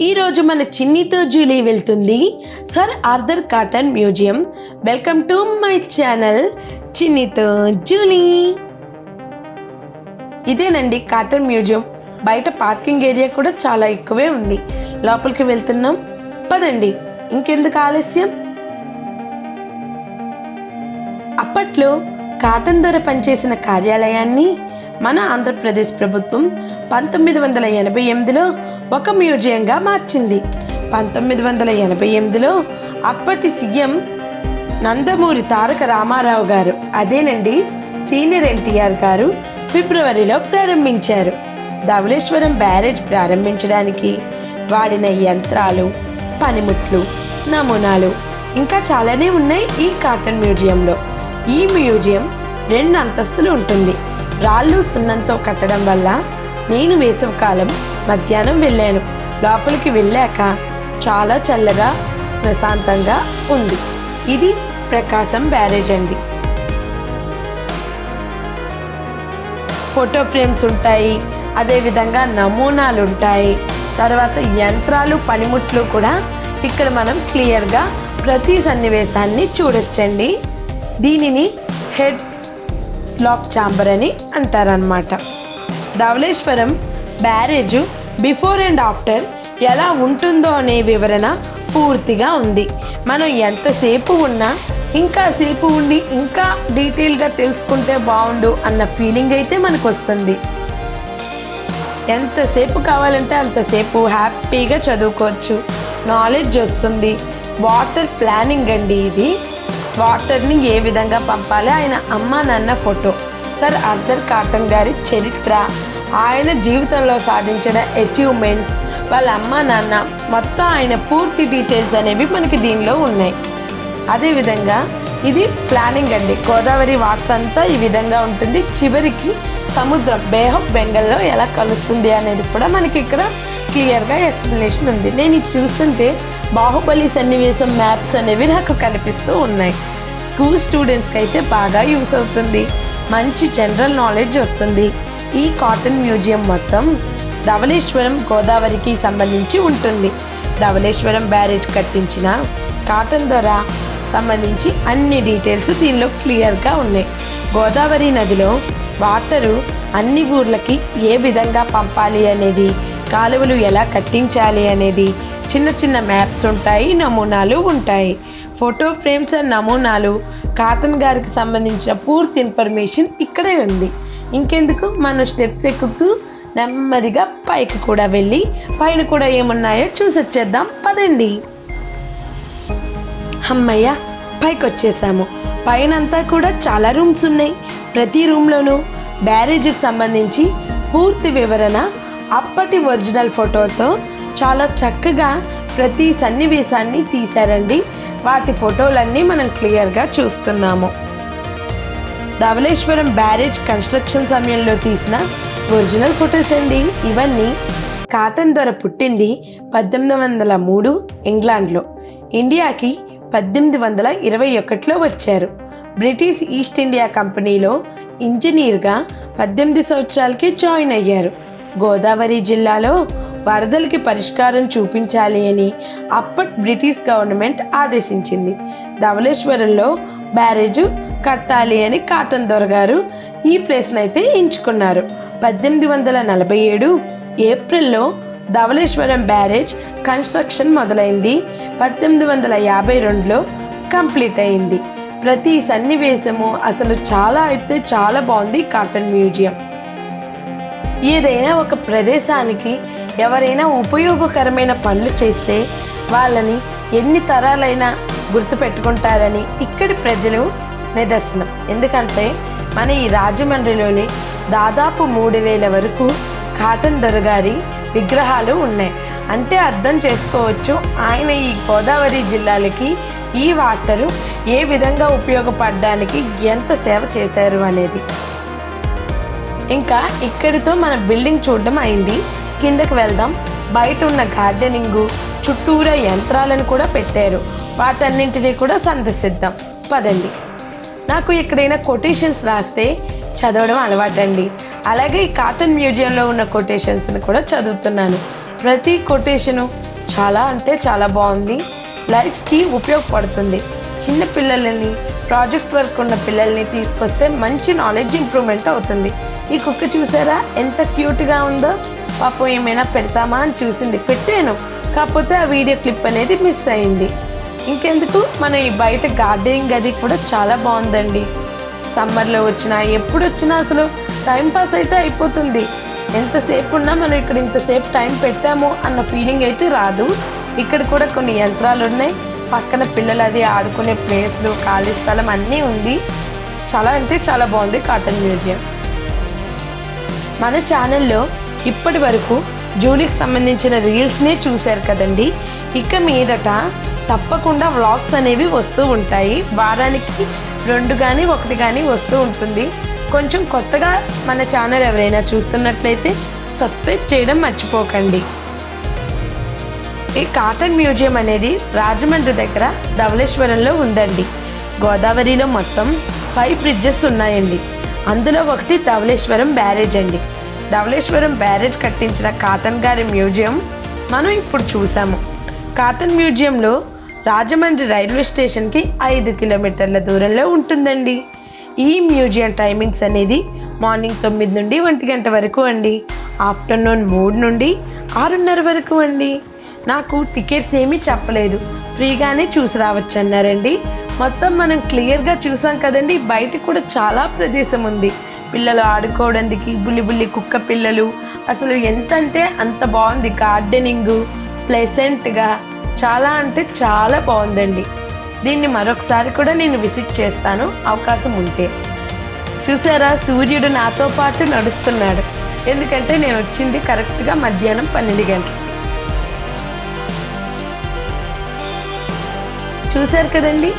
ఈరోజు మన చిన్నితో జూలీ వెళ్తుంది sir Arthur Cotton museum. Welcome to my channel చిన్నితో Julie. ఇదేనండి కాటన్ మ్యూజియం. బయట పార్కింగ్ ఏరియా కూడా చాలా ఎక్కువే ఉంది. లోపలికి వెళ్తున్నాం. పదండి. ఇంకెందుకు ఆలస్యం? అప్పట్లో కాటన్ ధర పనిచేసిన కార్యాలయాన్ని మన ఆంధ్రప్రదేశ్ ప్రభుత్వం పంతొమ్మిది వందల ఎనభై ఎనిమిదిలో ఒక మ్యూజియంగా మార్చింది. పంతొమ్మిది వందల ఎనభై ఎనిమిదిలో అప్పటి సీఎం నందమూరి తారక రామారావు గారు అదేనండి సీనియర్ ఎన్టీఆర్ గారు ఫిబ్రవరిలో ప్రారంభించారు. ధవళేశ్వరం బ్యారేజ్ ప్రారంభించడానికి వాడిన యంత్రాలు పనిముట్లు నమూనాలు ఇంకా చాలానే ఉన్నాయి ఈ కాటన్ మ్యూజియంలో. ఈ మ్యూజియం రెండు అంతస్తులు ఉంటుంది. రాళ్ళు సున్నంతో కట్టడం వల్ల నేను వేసవికాలం మధ్యాహ్నం వెళ్ళాను. లోపలికి వెళ్ళాక చాలా చల్లగా ప్రశాంతంగా ఉంది. ఇది ప్రకాశం బ్యారేజ్ అండి. ఫోటో ఫ్రేమ్స్ ఉంటాయి అదేవిధంగా నమూనాలు ఉంటాయి. తర్వాత యంత్రాలు పనిముట్లు కూడా ఇక్కడ మనం క్లియర్గా ప్రతి సన్నివేశాన్ని చూడొచ్చండి. దీనిని హెడ్ లాక్ ఛాంబర్ అని అంటారనమాట Dowleswaram barrage before and after ఎలా ఉంటుందో అనే వివరణ పూర్తిగా ఉంది. మనం ఎంతసేపు ఉన్నా ఇంకా సేపు ఉండి ఇంకా డీటెయిల్గా తెలుసుకుంటే బాగుండు అన్న ఫీలింగ్ అయితే మనకు వస్తుంది ఎంతసేపు కావాలంటే అంతసేపు హ్యాపీగా చదువుకోవచ్చు. నాలెడ్జ్ వస్తుంది. వాటర్ ప్లానింగ్ అండి ఇది. వాటర్ని ఏ విధంగా పంపాలి? ఆయన అమ్మ నాన్న ఫోటో. సార్ అర్దర్ కాటన్ గారి చరిత్ర. ఆయన జీవితంలో సాధించిన అచీవ్మెంట్స్ వాళ్ళ అమ్మ నాన్న మొత్తం ఆయన పూర్తి డీటెయిల్స్ అనేవి మనకి దీనిలో ఉన్నాయి. అదేవిధంగా ఇది ప్లానింగ్ అండి. గోదావరి వాటర్ అంతా ఈ విధంగా ఉంటుంది. చివరికి సముద్రం బే ఆఫ్ బెంగాల్లో ఎలా కలుస్తుంది అనేది కూడా మనకి ఇక్కడ క్లియర్గా ఎక్స్ప్లెనేషన్ ఉంది. నేను ఇది చూస్తుంటే బాహుబలి సన్నివేశం మ్యాప్స్ అనేవి నాకు కనిపిస్తూ ఉన్నాయి. స్కూల్ స్టూడెంట్స్కి అయితే బాగా యూస్ అవుతుంది. మంచి జనరల్ నాలెడ్జ్ వస్తుంది. ఈ కాటన్ మ్యూజియం మొత్తం ధవళేశ్వరం గోదావరికి సంబంధించి ఉంటుంది. ధవళేశ్వరం బ్యారేజ్ కట్టించిన కాటన్ ధర సంబంధించి అన్ని డీటెయిల్స్ దీనిలో క్లియర్గా ఉన్నాయి. గోదావరి నదిలో వాటరు అన్ని ఊర్లకి ఏ విధంగా పంపాలి అనేది కాలువలు ఎలా కట్టించాలి అనేది చిన్న చిన్న మ్యాప్స్ ఉంటాయి నమూనాలు ఉంటాయి. ఫోటో ఫ్రేమ్స్ అండ్ నమూనాలు కాటన్ గారికి సంబంధించిన పూర్తి ఇన్ఫర్మేషన్ ఇక్కడే ఉంది. ఇంకెందుకు? మనం స్టెప్స్ ఎక్కుతూ నెమ్మదిగా పైకి కూడా వెళ్ళి పైన కూడా ఏమున్నాయో చూసొచ్చేద్దాం. పదండి. అమ్మయ్య పైకి వచ్చేసాము పైనంతా కూడా చాలా రూమ్స్ ఉన్నాయి. ప్రతి రూమ్లోనూ బ్యారేజ్కి సంబంధించి పూర్తి వివరణ అప్పటి ఒరిజినల్ ఫోటోతో చాలా చక్కగా ప్రతి సన్నివేశాన్ని తీశారండి. వాటి ఫోటోలన్నీ మనం క్లియర్గా చూస్తున్నాము. ధవళేశ్వరం బ్యారేజ్ కన్స్ట్రక్షన్ సమయంలో తీసిన ఒరిజినల్ ఫొటోస్ అండి. ఇవన్నీ కాటన్ దొర పుట్టింది పద్దెనిమిది వందల మూడు ఇంగ్లాండ్లో. ఇండియాకి పద్దెనిమిది వందల ఇరవై ఒకటిలో వచ్చారు. బ్రిటిష్ ఈస్ట్ ఇండియా కంపెనీలో ఇంజనీర్గా పద్దెనిమిది సంవత్సరాలకి జాయిన్ అయ్యారు. గోదావరి జిల్లాలో వరదలకి పరిష్కారం చూపించాలి అని అప్పటి బ్రిటిష్ గవర్నమెంట్ ఆదేశించింది. ధవళేశ్వరంలో బ్యారేజ్ కట్టాలి అని కాటన్ దొరగారు ఈ ప్లేస్ని అయితే ఎంచుకున్నారు. పద్దెనిమిది వందల నలభై ఏడు ఏప్రిల్లో ధవళేశ్వరం బ్యారేజ్ కన్స్ట్రక్షన్ మొదలైంది. పద్దెనిమిది వందల యాభై రెండులో కంప్లీట్ అయింది ప్రతి సన్నివేశము అసలు చాలా అయితే చాలా బాగుంది కాటన్ మ్యూజియం. ఏదైనా ఒక ప్రదేశానికి ఎవరైనా ఉపయోగకరమైన పనులు చేస్తే వాళ్ళని ఎన్ని తరాలైనా గుర్తుపెట్టుకుంటారని ఇక్కడి ప్రజలు నిదర్శనం. ఎందుకంటే మన ఈ రాజమండ్రిలోని దాదాపు మూడు వేల వరకు కాటన్ దొరగారి విగ్రహాలు ఉన్నాయి. అంటే అర్థం చేసుకోవచ్చు ఆయన ఈ గోదావరి జిల్లాలకి ఈ వాటరు ఏ విధంగా ఉపయోగపడడానికి ఎంత సేవ చేశారు అనేది. ఇంకా ఇక్కడితో మన బిల్డింగ్ చూడడం అయింది. కిందకి వెళ్దాం. బయట ఉన్న గార్డెనింగ్ చుట్టూరా యంత్రాలను కూడా పెట్టారు. వాటన్నింటినీ కూడా సందర్శిద్దాం. పదండి. నాకు ఎక్కడైనా కొటేషన్స్ రాస్తే చదవడం అలవాటండి. అలాగే ఈ కాటన్ మ్యూజియంలో ఉన్న కొటేషన్స్ని కూడా చదువుతున్నాను. ప్రతి కొటేషను చాలా అంటే చాలా బాగుంది. లైఫ్కి ఉపయోగపడుతుంది. చిన్న పిల్లలని ప్రాజెక్ట్ వర్క్ ఉన్న పిల్లల్ని తీసుకొస్తే మంచి నాలెడ్జ్ ఇంప్రూవ్మెంట్ అవుతుంది. ఈ కుక్క చూసారా? ఎంత క్యూట్గా ఉందో. పాపం ఏమైనా పెడతామా అని చూసింది. పెట్టాను. కాకపోతే ఆ వీడియో క్లిప్ అనేది మిస్ అయింది. ఇంకెందుకు? మన ఈ బయట గార్డెనింగ్ గది కూడా చాలా బాగుందండి. సమ్మర్లో వచ్చినా ఎప్పుడు వచ్చినా అసలు టైంపాస్ అయితే అయిపోతుంది. ఎంతసేపు ఉన్నా మనం ఇక్కడ ఇంతసేపు టైం పెట్టాము అన్న ఫీలింగ్ అయితే రాదు. ఇక్కడ కూడా కొన్ని యంత్రాలు ఉన్నాయి. పక్కన పిల్లలు అది ఆడుకునే ప్లేస్లు ఖాళీ స్థలం అన్నీ ఉంది. చాలా అంటే చాలా బాగుంది కాటన్ మ్యూజియం. మన ఛానల్లో ఇప్పటి వరకు జూలీకి సంబంధించిన రీల్స్నే చూశారు కదండి. ఇక మీదట తప్పకుండా వ్లాగ్స్ అనేవి వస్తూ ఉంటాయి. వారానికి రెండు కానీ ఒకటి కానీ వస్తూ ఉంటుంది. కొంచెం కొత్తగా మన ఛానల్ ఎవరైనా చూస్తున్నట్లయితే సబ్స్క్రైబ్ చేయడం మర్చిపోకండి. ఈ కాటన్ మ్యూజియం అనేది రాజమండ్రి దగ్గర ధవళేశ్వరంలో ఉందండి. గోదావరిలో మొత్తం ఫైవ్ బ్రిడ్జెస్ ఉన్నాయండి. అందులో ఒకటి ధవళేశ్వరం బ్యారేజ్ అండి. ధవళేశ్వరం బ్యారేజ్ కట్టించిన కాటన్ గారి మ్యూజియం మనం ఇప్పుడు చూసాము. కాటన్ మ్యూజియంలో రాజమండ్రి రైల్వే స్టేషన్కి ఐదు కిలోమీటర్ల దూరంలో ఉంటుందండి. ఈ మ్యూజియం టైమింగ్స్ అనేది మార్నింగ్ తొమ్మిది నుండి ఒంటి గంట వరకు అండి. ఆఫ్టర్నూన్ మూడు నుండి ఆరున్నర వరకు అండి. నాకు టికెట్స్ ఏమీ చెప్పలేదు. ఫ్రీగానే చూసి రావచ్చు అన్నారండి. మొత్తం మనం క్లియర్గా చూసాం కదండి. బయట కూడా చాలా ప్రదేశం ఉంది. పిల్లలు ఆడుకోవడానికి బుల్లి బుల్లి కుక్క పిల్లలు. అసలు ఎంత అంటే అంత బాగుంది. గార్డెనింగ్ ప్లెసెంట్గా చాలా అంటే చాలా బాగుందండి. దీన్ని మరొకసారి కూడా నేను విజిట్ చేస్తాను. అవకాశం ఉంటే. చూసారా? సూర్యుడు నాతో పాటు నడుస్తున్నాడు. ఎందుకంటే నేను వచ్చింది కరెక్ట్గా మధ్యాహ్నం పన్నెండు గంటలు. చూశారు కదండి?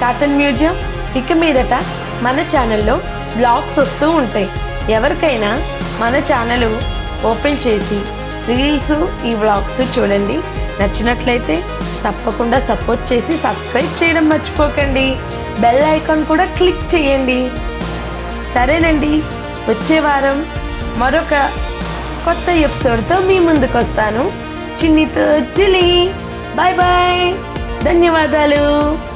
కాటన్ మ్యూజియం ఇక మీదట మన ఛానల్లో బ్లాగ్స్ వస్తూ ఉంటాయి. ఎవరికైనా మన ఛానల్ ఓపెన్ చేసి రీల్స్ ఈ వ్లాగ్స్ చూడండి. నచ్చినట్లయితే తప్పకుండా సపోర్ట్ చేసి సబ్స్క్రైబ్ చేయడం మర్చిపోకండి. బెల్ ఐకాన్ కూడా క్లిక్ చేయండి. సరేనండి. వచ్చే వారం మరొక కొత్త ఎపిసోడ్తో మీ ముందుకు వస్తాను చిన్నితో చిలి బాయ్ బాయ్. ధన్యవాదాలు.